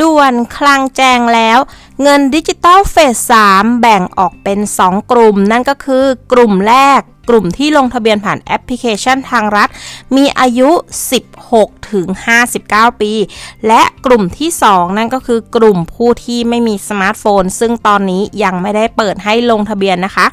ด่วนคลังแจงแล้ว เงินดิจิตอลเฟส 3 แบ่งออกเป็น 2 กลุ่ม นั่นก็คือกลุ่มแรกกลุ่มที่ลงทะเบียนผ่านแอปพลิเคชันทางรัฐ มีอายุ 16 ถึง 59 ปี และกลุ่มที่ 2 นั่นก็คือกลุ่มผู้ที่ไม่มีสมาร์ทโฟน ซึ่งตอนนี้ยังไม่ได้เปิดให้ลงทะเบียนนะคะ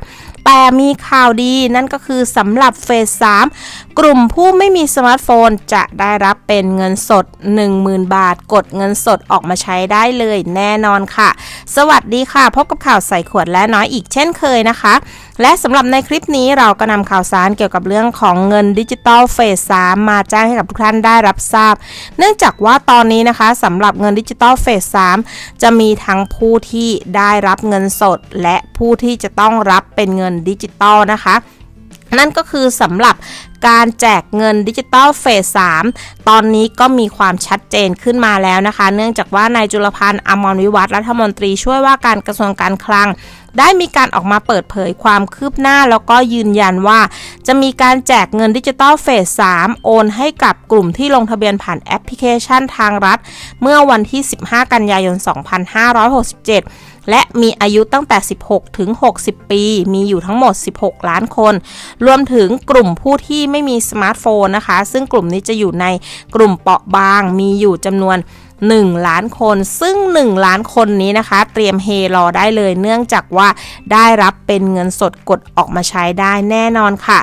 แต่มีข่าวดีนั่นก็คือสำหรับเฟส 3 กลุ่มผู้ไม่มีสมาร์ทโฟนจะได้รับเป็นเงินสด 10,000 บาท กดเงินสดออกมาใช้ได้เลยแน่นอนค่ะ สวัสดีค่ะ พบกับข่าวใส่ขวดและน้อยอีกเช่นเคยนะคะ และสำหรับในคลิปนี้เราก็นำข่าวสารเกี่ยวกับเรื่องของเงินดิจิตอลเฟส 3 มาแจ้งให้กับทุกท่านได้รับทราบ เนื่องจากว่าตอนนี้นะคะสำหรับเงินดิจิตอลเฟส 3 จะมีทั้งผู้ที่ได้รับเงินสด และผู้ที่จะต้องรับเป็นเงินดิจิตอลนะคะ นั่นก็คือสำหรับการแจกเงินดิจิตอลเฟส 3 ตอนนี้ก็มีความชัดเจนขึ้นมาแล้วนะคะ เนื่องจากว่านายจุลพันธ์อมรวิวัฒน์รัฐมนตรีช่วยว่าการกระทรวงการคลัง ได้มีการออกมาเปิดเผยความคืบหน้าแล้วก็ยืนยันว่า จะมีการแจกเงินดิจิตอลเฟส 3 โอนให้กับกลุ่มที่ลงทะเบียนผ่านแอปพลิเคชันทางรัฐ เมื่อวันที่ 15 กันยายน 2567และมีอายุตั้งแต่ 16 ถึง 60 ปี มีอยู่ทั้งหมด 16 ล้านคน รวมถึงกลุ่มผู้ที่ไม่มีสมาร์ทโฟนนะคะ ซึ่งกลุ่มนี้จะอยู่ในกลุ่มเปราะบางมีอยู่จำนวน 1 ล้านคน ซึ่ง 1 ล้านคนนี้นะคะ เตรียมเฮรอได้เลยเนื่องจากว่าได้รับเป็นเงินสดกดออกมาใช้ได้แน่นอนค่ะ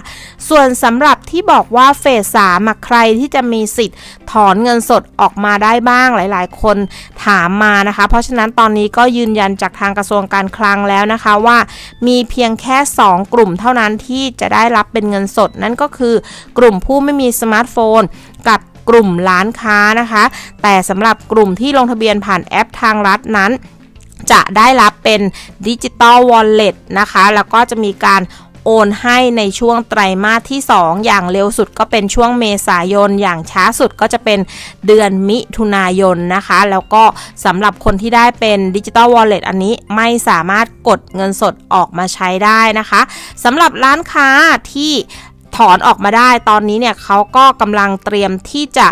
ส่วนสำหรับที่บอกว่าเฟสสามใครที่จะมีสิทธิ์ถอนเงินสดออกมาได้บ้างหลายๆ คนถามมานะคะ เพราะฉะนั้นตอนนี้ก็ยืนยันจากทางกระทรวงการคลังแล้วนะคะว่า มีเพียงแค่ 2 กลุ่มเท่านั้นที่จะได้รับเป็นเงินสดนั่นก็คือกลุ่มผู้ไม่มีสมาร์ทโฟนกับ กลุ่มร้านค้านะคะ แต่สำหรับกลุ่มที่ลงทะเบียนผ่านแอปทางรัฐนั้น จะได้รับเป็นดิจิตอลวอลเล็ตนะคะ แล้วก็จะมีการโอนให้ในช่วงไตรมาสที่ 2 อย่างเร็วสุดก็เป็นช่วงเมษายน อย่างช้าสุดก็จะเป็นเดือนมิถุนายนนะคะ แล้วก็สำหรับคนที่ได้เป็นดิจิตอลวอลเล็ตอันนี้ไม่สามารถกดเงินสดออกมาใช้ได้นะคะสำหรับร้านค้าที่ ถอนออกมาได้ ตอนนี้เนี่ยเขาก็กำลังเตรียมที่จะ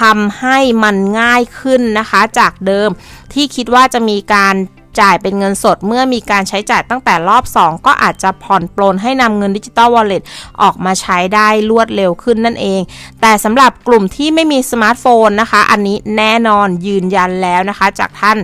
ทำให้มันง่ายขึ้นนะคะ จากเดิมที่คิดว่าจะมีการจ่ายเป็นเงินสดเมื่อมีการใช้จ่ายตั้งแต่รอบ 2 ก็อาจจะผ่อนปลนให้นำเงินดิจิตอลวอลเล็ตออกมาใช้ได้รวดเร็วขึ้นนั่นเอง แต่สำหรับกลุ่มที่ไม่มีสมาร์ทโฟนนะคะ อันนี้แน่นอนยืนยันแล้วนะคะ จากท่าน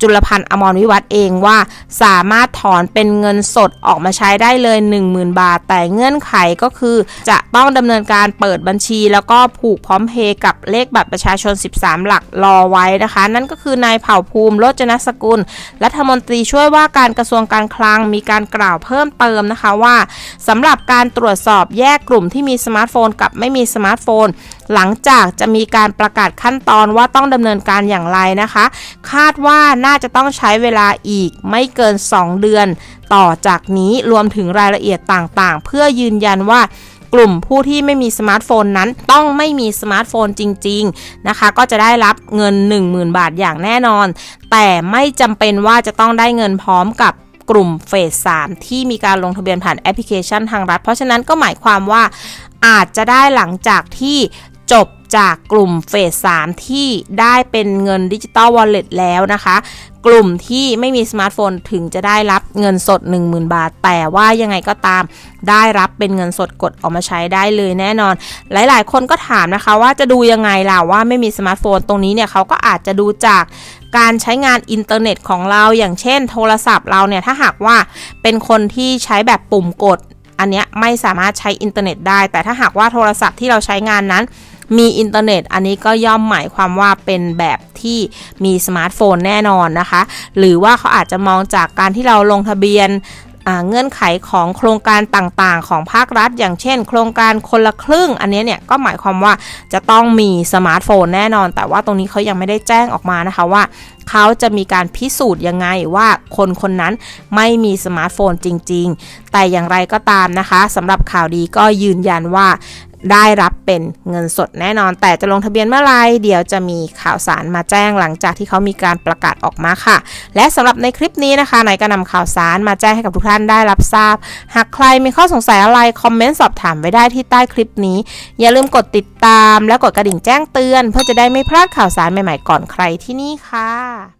จุลพันธ์อมรวิวัฒเองว่า สามารถถอนเป็นเงินสดออกมาใช้ได้เลย 10,000 บาท แต่เงื่อนไขก็คือ จะต้องดำเนินการเปิดบัญชี แล้วก็ผูกพร้อมเพย์กับเลขบัตรประชาชน 13 หลักรอไว้นะคะ นั่นก็คือนายเผ่าภูมิโรจนสกุล รัฐมนตรีช่วยว่าการกระทรวงการคลังมีการกล่าวเพิ่มเติมนะคะว่าสำหรับการตรวจสอบแยกกลุ่มที่มีสมาร์ทโฟนกับไม่มีสมาร์ทโฟน หลังจากจะมีการประกาศขั้นตอนว่าต้องดำเนินการอย่างไรนะคะ คาดว่าน่าจะต้องใช้เวลาอีกไม่เกิน 2 เดือน ต่อจากนี้รวมถึงรายละเอียดต่างๆ เพื่อยืนยันว่ากลุ่มผู้ที่ไม่มีสมาร์ทโฟนนั้นต้องไม่มีสมาร์ทโฟนจริง ๆ นะคะ ก็จะได้รับเงิน 10,000 บาทอย่างแน่นอน แต่ไม่จำเป็นว่าจะต้องได้เงินพร้อมกับกลุ่มเฟส 3 ที่มีการลงทะเบียนผ่านแอปพลิเคชันทางรัฐ เพราะฉะนั้นก็หมายความว่าอาจจะได้หลังจากที่ จบจากกลุ่มเฟส3ที่ได้เป็นเงินดิจิตอลวอลเล็ตแล้วนะคะ กลุ่มที่ไม่มีสมาร์ทโฟนถึงจะได้รับเงินสด 10,000 บาท แต่ว่ายังไงก็ตามได้รับเป็นเงินสดกดออกมาใช้ได้เลยแน่นอน หลายๆ คนก็ถามนะคะว่าจะดูยังไงล่ะว่าไม่มีสมาร์ทโฟนตรงนี้เนี่ยเขาก็อาจจะดูจากการใช้งานอินเทอร์เน็ตของเราอย่างเช่น โทรศัพท์เราเนี่ยถ้าหากว่าเป็นคนที่ใช้แบบปุ่มกดอันนี้ไม่สามารถใช้อินเทอร์เน็ตได้ แต่ถ้าหากว่าโทรศัพท์ที่เราใช้งานนั้น มีอินเทอร์เน็ต อันนี้ก็ย่อมหมายความว่าเป็นแบบที่มีสมาร์ทโฟนแน่นอนนะคะ หรือว่าเขาอาจจะมองจากการที่เราลงทะเบียนเงื่อนไขของโครงการต่างๆ ของภาครัฐ อย่างเช่น โครงการคนละครึ่ง อันนี้เนี่ยก็หมายความว่าจะต้องมีสมาร์ทโฟนแน่นอน แต่ว่าตรงนี้เขายังไม่ได้แจ้งออกมานะคะว่าเขาจะมีการพิสูจน์ยังไงว่าคนคนนั้นไม่มีสมาร์ทโฟนจริง ๆ แต่อย่างไรก็ตามนะคะสำหรับข่าวดีก็ยืนยันว่า ได้รับเป็นเงินสดแน่นอน แต่จะลงทะเบียนเมื่อไรเดี๋ยวจะมีข่าวสารมาแจ้งหลังจากที่เขามีการประกาศออกมาค่ะ และสำหรับในคลิปนี้นะคะนายก็นำข่าวสารมาแจ้งให้กับทุกท่านได้รับทราบ หากใครมีข้อสงสัยอะไร คอมเมนต์สอบถามไว้ได้ที่ใต้คลิปนี้ อย่าลืมกดติดตาม และกดกระดิ่งแจ้งเตือน เพื่อจะได้ไม่พลาดข่าวสารใหม่ๆก่อนใครที่นี่ค่ะ